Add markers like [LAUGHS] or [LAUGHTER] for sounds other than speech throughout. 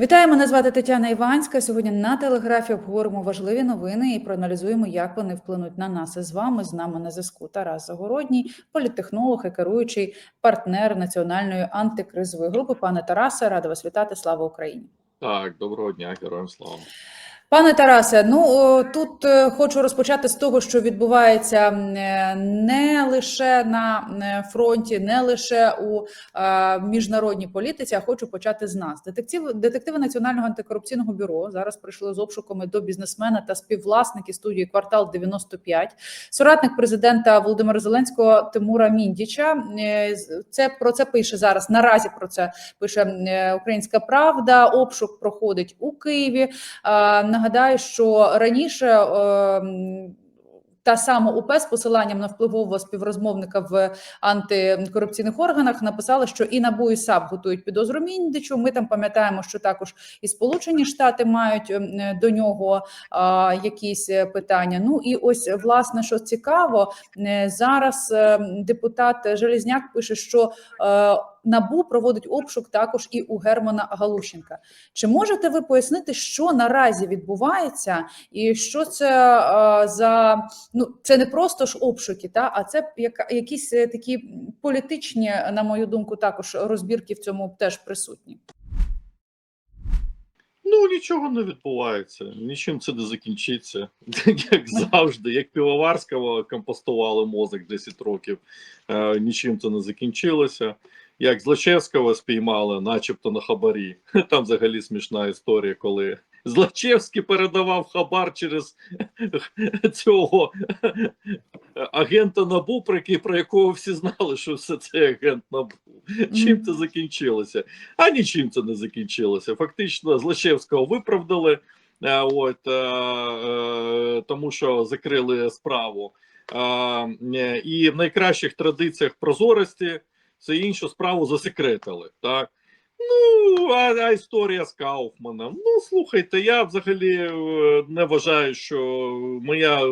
Вітаю, мене звати Тетяна Іванська. Сьогодні на телеграфі обговоримо важливі новини і проаналізуємо, як вони вплинуть на нас. З вами з нами на зв'язку Тарас Загородній, політтехнолог і керуючий партнер національної антикризової групи. Пане Тарасе, рада вас вітати. Слава Україні! Так, доброго дня, героям слава. Пане Тарасе, ну тут е, хочу розпочати з того, що відбувається е, не лише на е, фронті, не лише у міжнародній політиці, а хочу почати з нас. Детектив, детективи Національного антикорупційного бюро зараз прийшли з обшуками до бізнесмена та співвласники студії Квартал 95 соратник президента Володимира Зеленського Тимура Міндіча. Це про це пише зараз. Наразі про це пише Українська Правда. Обшук проходить у Києві. А, Нагадаю, що раніше е, та сама УП з посиланням на впливового співрозмовника в антикорупційних органах написала, що і НАБУ, і САП готують підозру Міндичу. Ми там пам'ятаємо, що також і Сполучені Штати мають до нього а, якісь е, питання. Ну і ось власне, що цікаво, е, зараз депутат Железняк пише, що е, НАБУ проводить обшук також і у Германа Галущенка. Чи можете ви пояснити, що наразі відбувається, і що це е, за ну це не просто ж обшуки, та а це яка якісь е, такі політичні, на мою думку, також розбірки в цьому теж присутні. Ну нічого не відбувається, нічим це не закінчиться. [LAUGHS] Як завжди, як Півоварського компостували мозок 10 років, е, нічим це не закінчилося. Як Злочевського спіймали, начебто на хабарі. [LAUGHS] Там взагалі смішна історія, коли Злочевський передавав хабар через [LAUGHS] цього [LAUGHS] агента НАБУ, про про якого всі знали, що все це агент НАБУ. Чим це закінчилося? А нічим це не закінчилося. Фактично, Злочевського виправдали, е, от, е, е, тому що закрили справу. І в найкращих традиціях прозорості це іншу справу засекретили. Так? Ну, а, а історія з Кауфманом. Ну, слухайте, я взагалі е, не вважаю, що моя,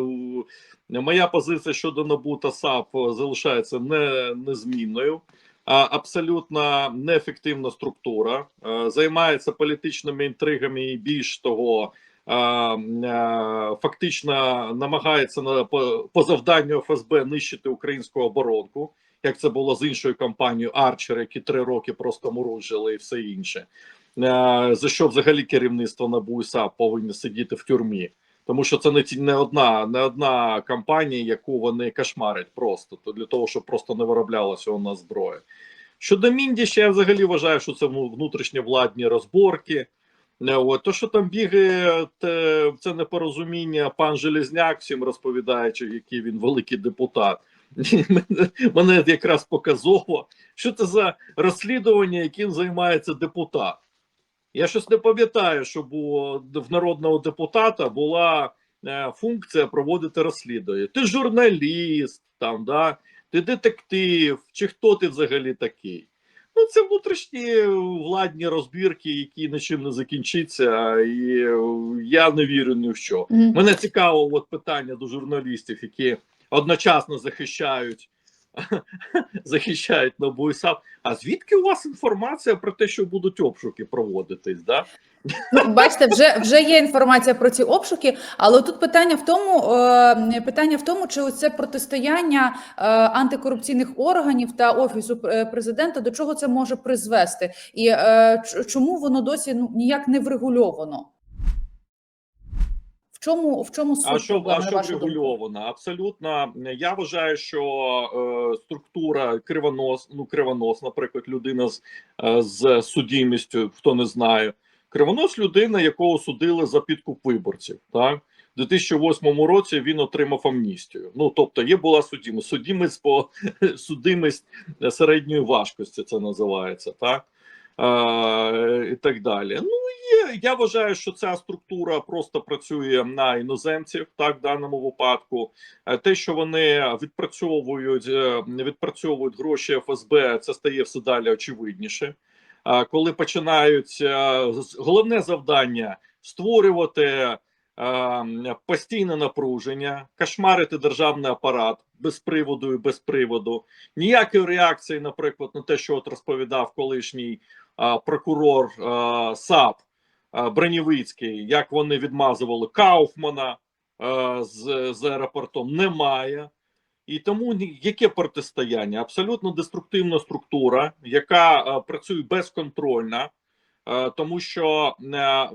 е, моя позиція щодо НАБУ та САП залишається не, незмінною. А, абсолютно неефективна структура, е, займається політичними інтригами і більш того, фактично намагається на по, по завданню ФСБ нищити українську оборонку, як це було з іншою компанією Арчер, які три роки просто муружили і все інше. Е, За що взагалі керівництво НАБУ і повинні сидіти в тюрмі. Тому що це не ті не одна, не одна компанія, яку вони кошмарять просто то для того, щоб просто не вироблялася у нас зброя. Щодо Міндіща, я взагалі вважаю, що це ну, внутрішньовладні розборки. Е, От, то, що там бігає, це непорозуміння, пан Железняк всім розповідаючи, який він великий депутат. Мене- якраз показово, що це за розслідування, яким займається депутат. Я щось не пам'ятаю, що було в народного депутата була е, функція проводити розслідування. Ти журналіст, там, да? ти детектив, чи хто ти взагалі такий? Ну, це внутрішні владні розбірки, які нічим не закінчаться, і я не вірю ні в що. Мене цікаво от питання до журналістів, які одночасно захищають [LAUGHS] захищають НАБУ САП. А звідки у вас інформація про те, що будуть обшуки проводитись? Да? Ну, бачите, вже вже є інформація про ці обшуки, але тут питання в тому, е, питання в тому, чи це протистояння е, антикорупційних органів та офісу е, президента до чого це може призвести, і чому воно досі ну ніяк не врегульовано? Чому в чому суть А що, а що вашу врегульовано? Абсолютно, я вважаю, що е, структура кривонос, ну кривонос, наприклад, людина з, е, з судимістю, хто не знає, кривонос людина, якого судили за підкуп виборців. Так у 2008 році він отримав амністію. Ну тобто, є була судимість, судимість по [LAUGHS] судимість середньої важкості, це називається, так. Е, і так далі. Ну є. Я вважаю, що ця структура просто працює на іноземців, так в даному випадку. Е, Те, що вони відпрацьовують, е, відпрацьовують гроші ФСБ, це стає все далі очевидніше. Коли починають головне завдання створювати постійне напруження, кошмарити державний апарат без приводу і без приводу, ніякої реакції, наприклад, на те, що от розповідав колишній прокурор САП Бронєвицький, як вони відмазували Кауфмана з, з аеропортом, немає. І тому яке протистояння? Абсолютно деструктивна структура, яка працює безконтрольно, тому що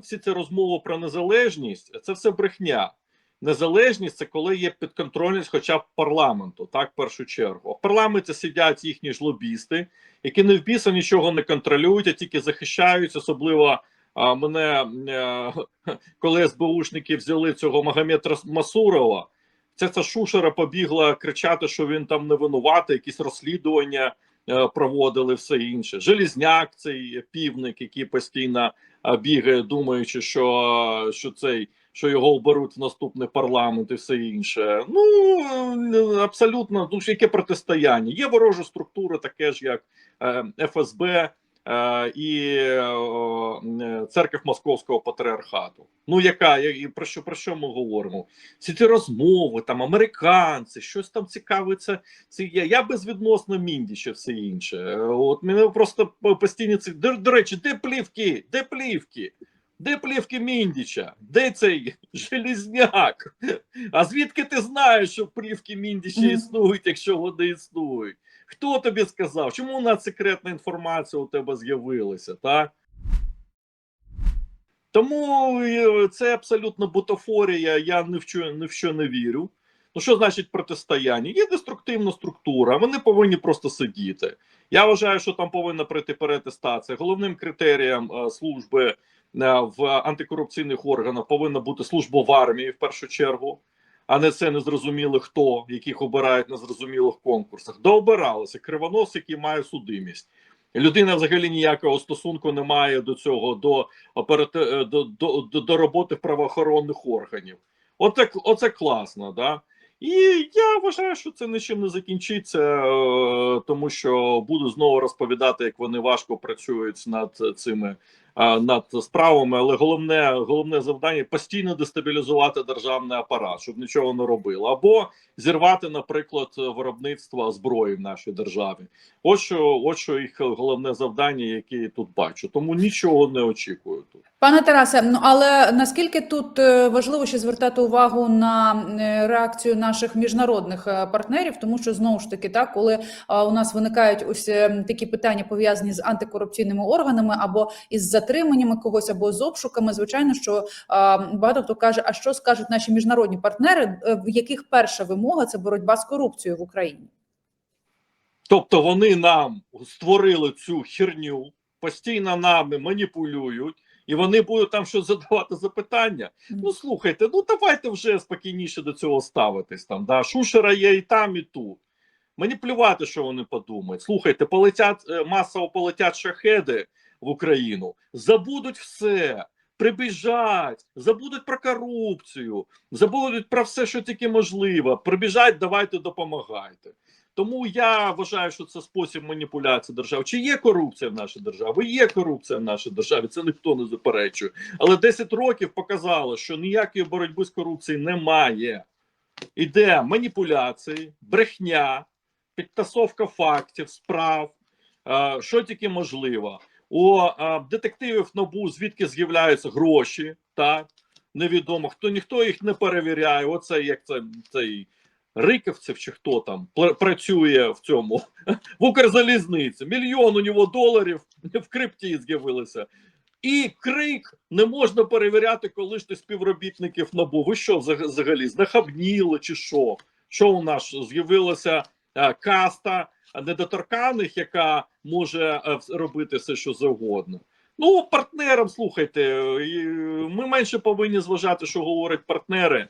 всі ці розмови про незалежність це все брехня. Незалежність це коли є підконтрольність, хоча б парламенту, так в першу чергу. В парламенті сидять їхні ж лобісти, які не в біса нічого не контролюють, а тільки захищають, особливо. А мене е, [LAUGHS] коли СБУшники взяли цього Магаметрас Масурова, ця ця шушера побігла кричати, що він там не винуватий, якісь розслідування е, проводили, все інше. Желізняк, цей півник, який постійно е, бігає, думаючи, що, що цей. Що його оберуть в наступний парламент і все інше. Ну е, абсолютно ну яке протистояння. Є ворожа структура, таке ж як е, ФСБ е, і церква Московського патріархату. Ну яка і про що про що ми говоримо? Всі ці розмови, там американці, щось там цікавиться. Це я, я безвідносно Міндіча, все інше. От мене просто постійно ці до, до речі, де плівки? Де плівки? Де плівки Міндіча? Де цей Желізняк? А звідки ти знаєш, що плівки Міндіча існують, якщо вони існують? Хто тобі сказав? Чому у нас секретна інформація у тебе з'явилася? Так? Тому е, це абсолютно бутафорія. Я ні в що, ні в що не вірю. Ну, що значить протистояння? Є деструктивна структура, вони повинні просто сидіти. Я вважаю, що там повинна пройти перетестація. Головним критерієм е, служби в антикорупційних органах повинна бути служба в армії в першу чергу, а не це незрозуміло хто, яких обирають на зрозумілих конкурсах. Дообиралися кривонос, який має судимість. Людина взагалі ніякого стосунку не має до цього, до, е, до, до, до, роботи правоохоронних органів. Оце, оце класно, да? І я вважаю, що це нічим не закінчиться, е, тому що буду знову розповідати, як вони важко працюють над цими е, над справами. Але головне, головне завдання постійно дестабілізувати державний апарат, щоб нічого не робило, або зірвати, наприклад, виробництво зброї в нашій державі. Ось що, ось що їх головне завдання, яке я тут бачу. Тому нічого не очікую тут. Пане Тарасе, ну але наскільки тут е, важливо ще звертати увагу на е, реакцію наших міжнародних е, партнерів, тому що знову ж таки, так, коли у нас виникають ось е, такі питання пов'язані з антикорупційними органами або із затриманнями когось, або з обшуками, звичайно, що багато хто каже, а що скажуть наші міжнародні партнери, е, в яких перша вимога це боротьба з корупцією в Україні? Тобто вони нам створили цю херню, постійно нами маніпулюють, і вони будуть там щось задавати запитання. Ну слухайте, ну давайте вже спокійніше до цього ставитись. Там да шушера є і там, і тут. Мені плювати, що вони подумають. Слухайте, полетять е, масово полетять шахеди в Україну, забудуть все. Прибіжать, забудуть про корупцію, забудуть про все, що тільки можливо. Прибіжать, давайте допомагайте. Тому я вважаю, що це спосіб маніпуляції держави. Чи є корупція в нашій державі? Є корупція в нашій державі, це ніхто не заперечує. Але 10 років показало, що ніякої боротьби з корупцією немає. Іде маніпуляції, брехня, підтасовка фактів, справ, що тільки можливо. У е, детективів НАБУ звідки з'являються гроші, так невідомо хто ніхто їх не перевіряє. Оце як це цей Риківцев чи хто там пр- працює в цьому [LAUGHS] в Укрзалізниці. Мільйон у нього доларів в крипті з'явилося. І крик не можна перевіряти колишніх співробітників НАБУ. Ви що взаг- взагалі знахабніли чи що? Що у нас з'явилася е, каста недоторканих, яка може е, робити все, що завгодно. Ну, партнерам слухайте, ми менше повинні зважати, що говорять партнери,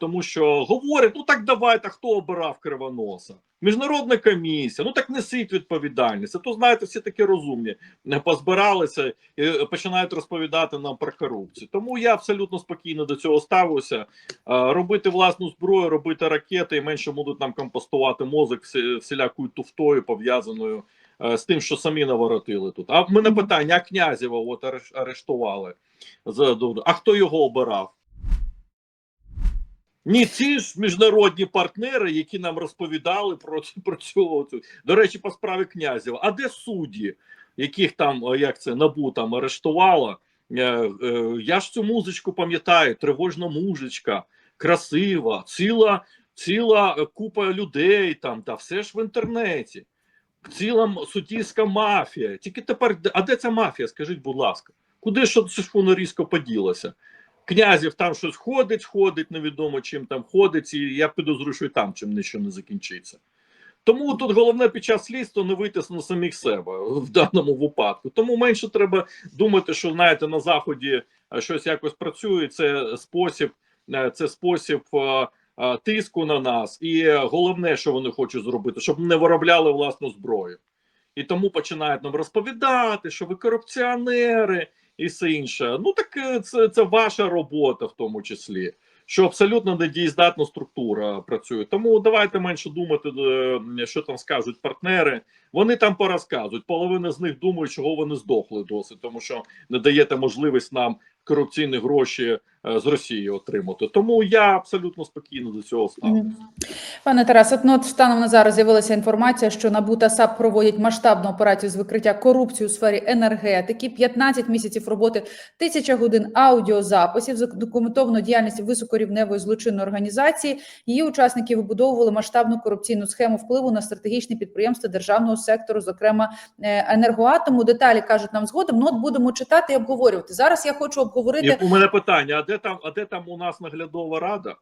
тому що говорять: ну так давайте, хто обирав кривоноса? Міжнародна комісія, ну так несіть відповідальність. А то знаєте, всі такі розумні е, позбиралися і е, починають розповідати нам про корупцію. Тому я абсолютно спокійно до цього ставлюся. Е, Робити власну зброю, робити ракети, і менше будуть нам компостувати мозок всілякою туфтою пов'язаною е, з тим, що самі наворотили тут. А в мене питання: а князєва от ареш- арештували за а хто його обирав? Ні, ці ж міжнародні партнери, які нам розповідали про, про цю, до речі, по справі князєва. А де судді, яких там як це набу там арештувало, Е, е, Я ж цю музичку пам'ятаю, тривожна музичка, красива, ціла, ціла купа людей там, та все ж в інтернеті. Ціла суддівська мафія. Тільки тепер, а де ця мафія? Скажіть, будь ласка, куди ж воно різко поділося? Князів там щось ходить, ходить, невідомо чим там ходить, і я підозрюю, що і там чим нічого не закінчиться. Тому тут головне під час слідства не вийти на самих себе в даному випадку. Тому менше треба думати, що знаєте, на заході е, щось якось працює. Це спосіб, е, це спосіб е, тиску на нас, і головне, що вони хочуть зробити, щоб не виробляли власну зброю. І тому починають нам розповідати, що ви корупціонери і все інше. Ну так е, це, це ваша робота, в тому числі що абсолютно недієздатна структура працює. Тому давайте менше думати, е, що там скажуть партнери. Вони там порозказують. Половина з них думають, чого вони здохли досить, тому що не даєте можливість нам корупційні гроші з Росії отримати. Тому я абсолютно спокійно до цього ставлюся. Пане Тарасе, от, ну, от станом на зараз з'явилася інформація, що НАБУ та САП проводять масштабну операцію з викриття корупції у сфері енергетики. 15 місяців роботи, тисяча годин аудіозаписів, задокументовано діяльність високорівневої злочинної організації. Її учасники вибудовували масштабну корупційну схему впливу на стратегічні підприємства державного сектору, зокрема е, енергоатому. Деталі кажуть нам згодом. Ну от будемо читати і обговорювати. Зараз я хочу обговорити. І у мене питання: а де там, а де там у нас наглядова рада?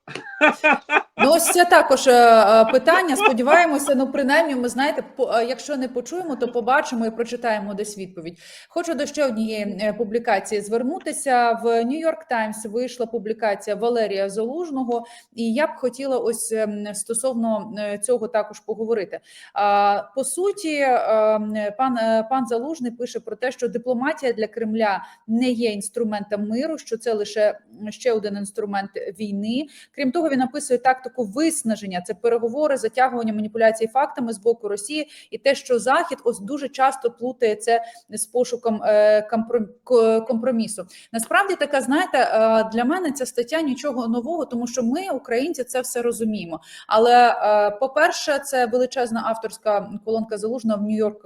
Ну, ось це також е, е, питання. Сподіваємося, ну принаймні, ми знаєте, е, якщо не почуємо, то побачимо і прочитаємо десь відповідь. Хочу до ще однієї публікації звернутися. В Нью-Йорк Таймс вийшла публікація Валерія Залужного, і я б хотіла ось ем, стосовно цього також поговорити. По суті, ем, пан пан Залужний пише про те, що дипломатія для Кремля не є інструментом миру, що це лише ще один інструмент війни. Крім того, він описує тактику виснаження, це переговори, затягування маніпуляцій фактами з боку Росії, і те, що Захід ось дуже часто плутає це з пошуком е, компромісу. Насправді така, знаєте, е, для мене ця стаття нічого нового, тому що ми, українці, це все розуміємо. Але е, по-перше, це величезна авторська колонка залужного в Нью-Йорк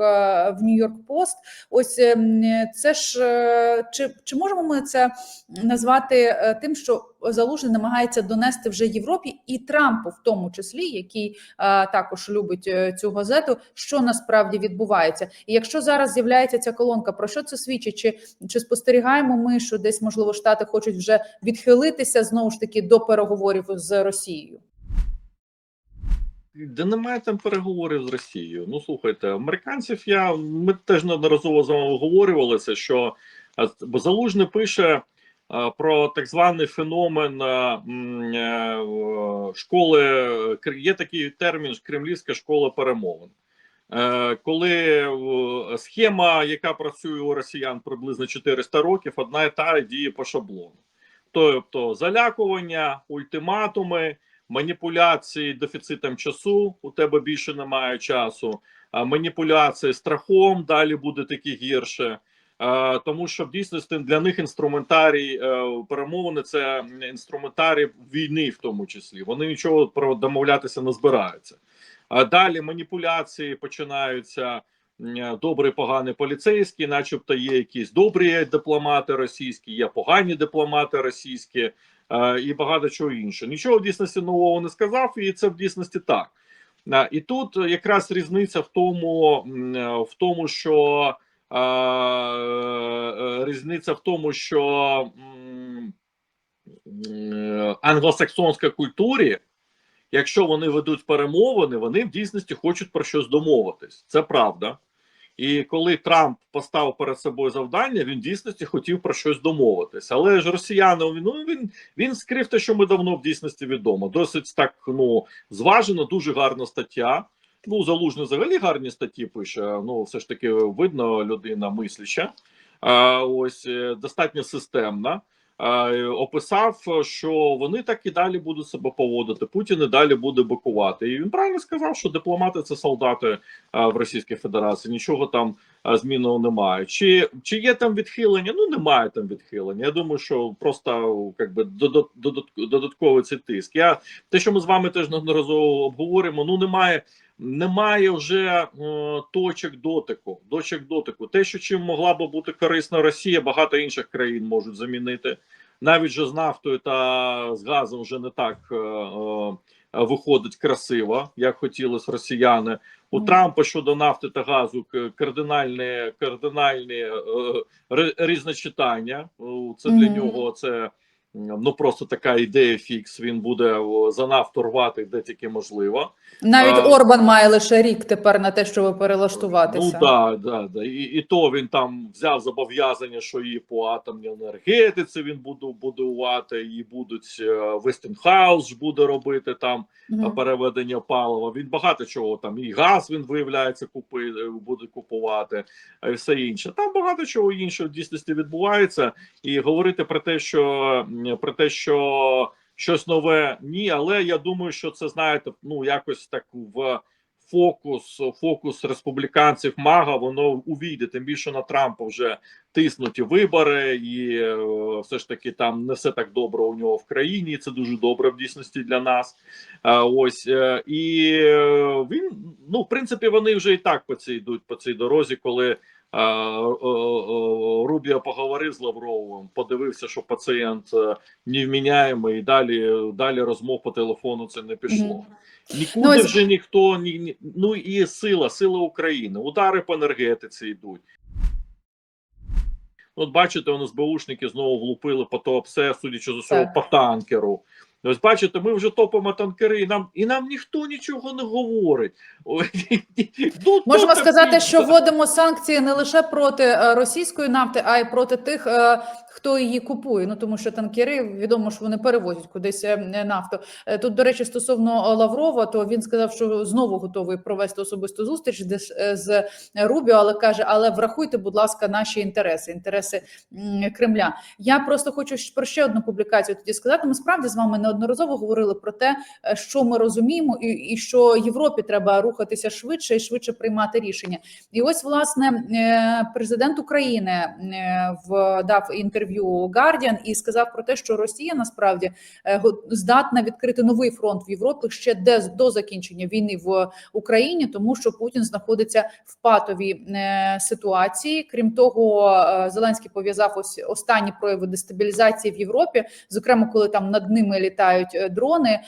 в Нью-Йорк Пост. Ось ем, це ж чи, чи можемо ми це назвати тим, що залужний намагається донести вже Європі і Трампу, в тому числі, який е, також любить е, цю газету, що насправді відбувається. І якщо зараз з'являється ця колонка, про що це свідчить? Чи, чи спостерігаємо ми, що десь можливо штати хочуть вже відхилитися знову ж таки до переговорів з Росією? Де немає там переговорів з Росією. Ну слухайте, американців я ми теж неодноразово з вами обговорювали це, що Залужний пише про так званий феномен е, в- школи. Є такий термін кремлівська школа перемовин. Е, Коли е, схема, яка працює у росіян приблизно 400 років, одна і та діє по шаблону. Тобто залякування, ультиматуми, маніпуляції дефіцитом часу, у тебе більше немає часу, маніпуляції страхом далі буде таки гірше. Е, Тому що в дійсності для них інструментарій е, перемовини це інструментарій війни, в тому числі. Вони нічого про домовлятися не збираються. А далі маніпуляції починаються. м, Добрий, поганий поліцейський, начебто є якісь добрі дипломати російські, є погані дипломати російські е, і багато чого інше. Нічого в дійсності нового не сказав, і це в дійсності так. Е, І тут якраз різниця в тому, е, в тому, що е, е, різниця в тому, що е, англосаксонська культурі, якщо вони ведуть перемовини, вони в дійсності хочуть про щось домовитись. Це правда. І коли Трамп поставив перед собою завдання, він в дійсності хотів про щось домовитись. Але ж росіяни ну він він скрив те, що ми давно в дійсності відомо. Досить так ну зважено, дуже гарна стаття. Ну, залужний взагалі гарні статті пише. Ну, все ж таки видно, людина мисляча. Ось е, достатньо системна. Описав, що вони так і далі будуть себе поводити. Путін і далі буде бикувати. І він правильно сказав, що дипломати це солдати в Російській Федерації. Нічого там змінного немає. Чи чи є там відхилення? Ну немає там відхилення. Я думаю, що просто якби додат, додат, додатковий цей тиск. Я те, що ми з вами теж неодноразово обговоримо, ну немає. Немає вже е, точок дотику. Точок дотику. Те, що чим могла би бути корисна Росія, багато інших країн можуть замінити. Навіть же з нафтою та з газом вже не так е, е, виходить красиво, як хотілося росіяни. У Мгм. Трампа щодо нафти та газу к- кардинальне, кардинальні е, різночитання. Це для Мгм. нього це ну просто така ідея фікс. Він буде за нафту рвати де тільки можливо. Навіть А- Орбан має лише рік тепер на те, щоб перелаштуватися. Ну да, да, да. І, і то він там взяв зобов'язання, що і по атомній енергетиці він буде будувати, і будуть е, Вестінхаус буде робити там Мгм. переведення палива. Він багато чого там і газ він виявляється купи, е, буде купувати, а і все інше. Там багато чого іншого в дійсності відбувається. І говорити про те, що про те, що щось нове, ні, але я думаю, що це знаєте, ну якось так в. Фокус, фокус республіканців мага, воно увійде. Тим більше на Трампа вже тиснуті вибори, і е, все ж таки там не все так добре у нього в країні. Це дуже добре в дійсності для нас. Е, ось е, і е, він ну, в принципі, вони вже і так по цій йдуть по цій дорозі, коли. Е, Рубіо поговорив з Лавровим, подивився, що пацієнт е, невміняємий, і далі далі розмов по телефону це не пішло. Нікуди Ну, вже ніхто ні, ні ну і сила, сила України. Удари по енергетиці йдуть. От бачите, у нас БУшники знову влупили по то все, судячи з усього, по танкеру. Ось бачите, ми вже топимо танкери, і нам і нам ніхто нічого не говорить. [LAUGHS] Ну, Можемо сказати, що вводимо санкції не лише проти е, російської нафти, а й проти тих, е, хто її купує. Ну тому що танкери відомо, що вони перевозять кудись е, нафту. Тут, до речі, стосовно Лаврова, то він сказав, що знову готовий провести особисту зустріч з, Рубіо, але каже: але врахуйте, будь ласка, наші інтереси, інтереси Кремля. Я просто хочу про ще одну публікацію тоді сказати. Ми справді з вами неодноразово говорили про те, е, що ми розуміємо, і, і що Європі треба рухатися швидше і швидше приймати рішення. І ось власне е, президент України е, дав інтерв'ю Guardian і сказав про те, що Росія насправді здатна відкрити новий фронт в Європі ще де до закінчення війни в Україні, тому що Путін знаходиться в патовій ситуації. Крім того, Зеленський пов'язав ось останні прояви дестабілізації в Європі, зокрема, коли там над ними літають е, дрони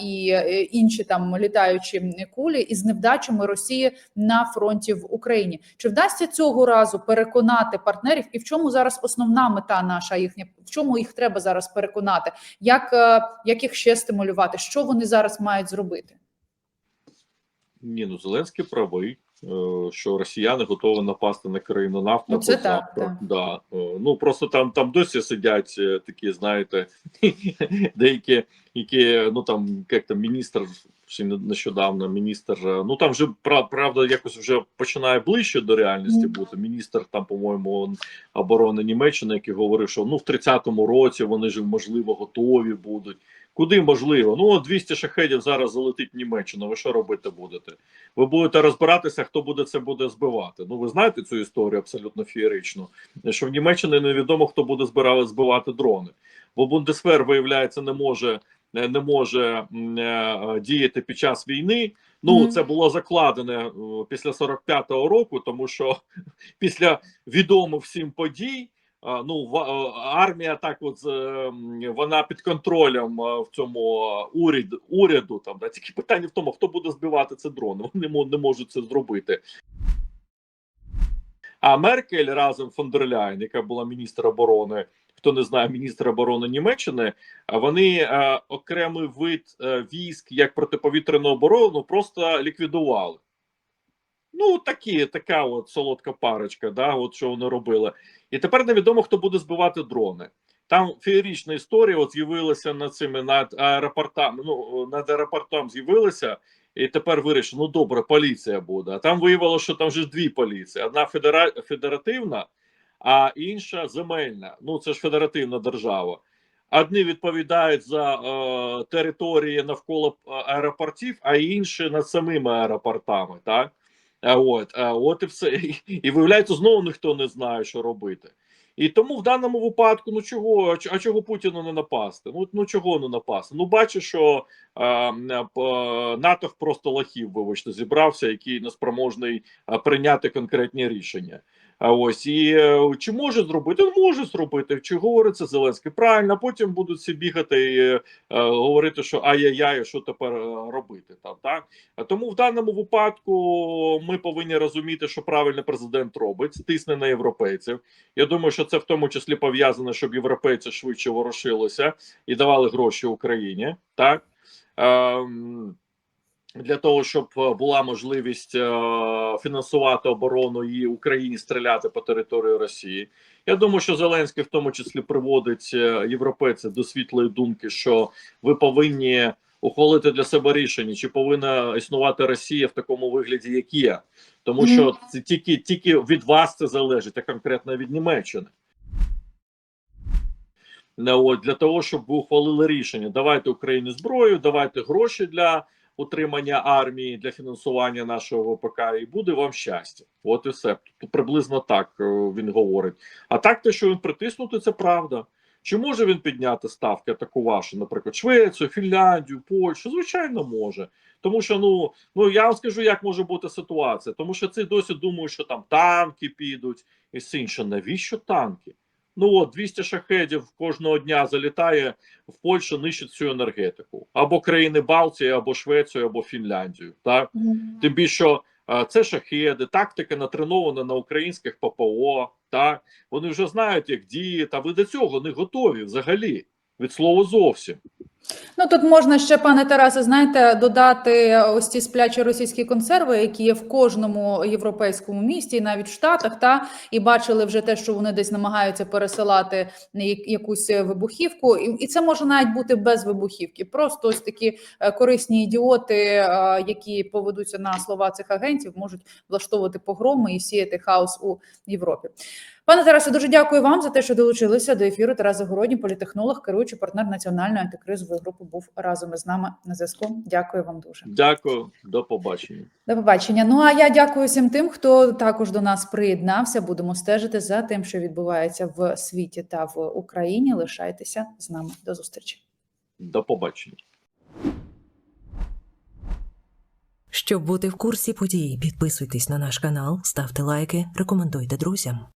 і е, інші там літаючі кулі, із невдачами Росії на фронті в Україні. Чи вдасться цього разу переконати партнерів? І в чому зараз основна мета наша їхня? В чому їх треба зараз переконати? Як, е, як їх ще стимулювати? Що вони зараз мають зробити? Ні, ну Зеленський правий, що росіяни готові напасти на країну нафту. Ну, це так, так. Да. е, Ну просто там там досі сидять е, такі, знаєте, [LAUGHS] деякі, які ну там як там міністр ще не- нещодавно, міністр. е, Ну там вже пра- правда якось вже починає ближче до реальності бути. Міністр там, по-моєму, оборони Німеччини, який говорив, що ну в 30-му році вони ж можливо готові будуть. Куди можливо? Ну, от 200 шахедів зараз залетить в Німеччину. Ви що робити будете? Ви будете розбиратися, хто буде це буде збивати. Ну, ви знаєте цю історію абсолютно феєричну, що в Німеччині невідомо, хто буде збирати збивати дрони. Бо Бундесвер, виявляється, не може не може е, діяти під час війни. Ну, Мгм. це було закладене е, після 45-го року, тому що [LAUGHS] після відомих всім подій. Ну, е, армія так от ем, вона під контролем е, в цьому е, уряд, уряду. Там да тільки питання в тому, хто буде збивати це дрони. Вони не можуть це зробити. А Меркель разом фон дер Ляйн, яка була міністр оборони, хто не знає, міністр оборони Німеччини, вони е, окремий вид е, військ як протиповітряну оборону просто ліквідували. Ну, такі, така от солодка парочка, да, от що вони робили. І тепер невідомо, хто буде збивати дрони. Там феєрічна історія от з'явилася над цими над аеропортами. Ну, над аеропортом з'явилася, і тепер вирішили, ну добре, поліція буде. А там виявилося, що там вже дві поліції: одна федера... федеративна, а інша земельна. Ну, це ж федеративна держава. Одні відповідають за е, території навколо е, аеропортів, а інші над самими аеропортами. Так? А от, от і все. І, і виявляється, знову ніхто не знає, що робити. І тому в даному випадку, ну чого, а чого Путіну не напасти? Ну, ну чого не напасти? Ну бачиш, що е, е, п- просто лохів, вибачте, зібрався, який неспроможний е, прийняти конкретні рішення. Ось і е, чи може зробити? Може зробити. Чи говориться Зеленський? Правильно, потім будуть всі бігати і е, говорити, що ай-яй-яй, що тепер е, робити там. Так тому в даному випадку ми повинні розуміти, що правильно президент робить, тисне на європейців. Я думаю, що це в тому числі пов'язано, щоб європейці швидше ворушилися і давали гроші Україні. Так. Ем, для того щоб е, була можливість е, фінансувати оборону і Україні стріляти по території Росії. Я думаю, що Зеленський в тому числі приводить е, європейців до світлої думки, що ви повинні ухвалити для себе рішення, чи повинна існувати Росія в такому вигляді, як є, тому що це тільки тільки від вас це залежить, а конкретно від Німеччини. Не, от, для того, щоб ви ухвалили рішення, давайте Україні зброю, давайте гроші для утримання армії, для фінансування нашого ВПК, і буде вам щастя. От і все. Тут приблизно так е, він говорить. А так, те, що він притиснутий, це правда. Чи може він підняти ставки, атакувавши, наприклад, Швецію, Фінляндію, Польщу? Звичайно, може. Тому що ну ну я вам скажу, як може бути ситуація. Тому що ці досі думають, що там танки підуть і все інше. Навіщо танки? Ну от 200 шахедів кожного дня залітає в Польщу, нищить всю енергетику або країни Балтії, або Швецію, або Фінляндію. Так тим більше е, це шахеди, тактика натренована на українських ППО. Так вони вже знають, як діє, та ви до цього не готові взагалі від слова зовсім. Ну тут можна ще, пане Тарасе, знаєте, додати ось ці сплячі російські консерви, які є в кожному європейському місті, навіть в Штатах, та і бачили вже те, що вони десь намагаються пересилати якусь вибухівку, і, і це може навіть бути без вибухівки. Просто ось такі е, корисні ідіоти, е, які поведуться на слова цих агентів, можуть влаштовувати погроми і сіяти хаос у Європі. Пане Тарасе, дуже дякую вам за те, що долучилися до ефіру. Тарас Загородній, політехнолог, керуючий партнер національної антикризової групи, був разом із нами на зв'язку. Дякую вам дуже. Дякую, до побачення. До побачення. Ну а я дякую всім тим, хто також до нас приєднався. Будемо стежити за тим, що відбувається в світі та в Україні. Лишайтеся з нами. До зустрічі. До побачення. Щоб бути в курсі подій, підписуйтесь на наш канал, ставте лайки, рекомендуйте друзям.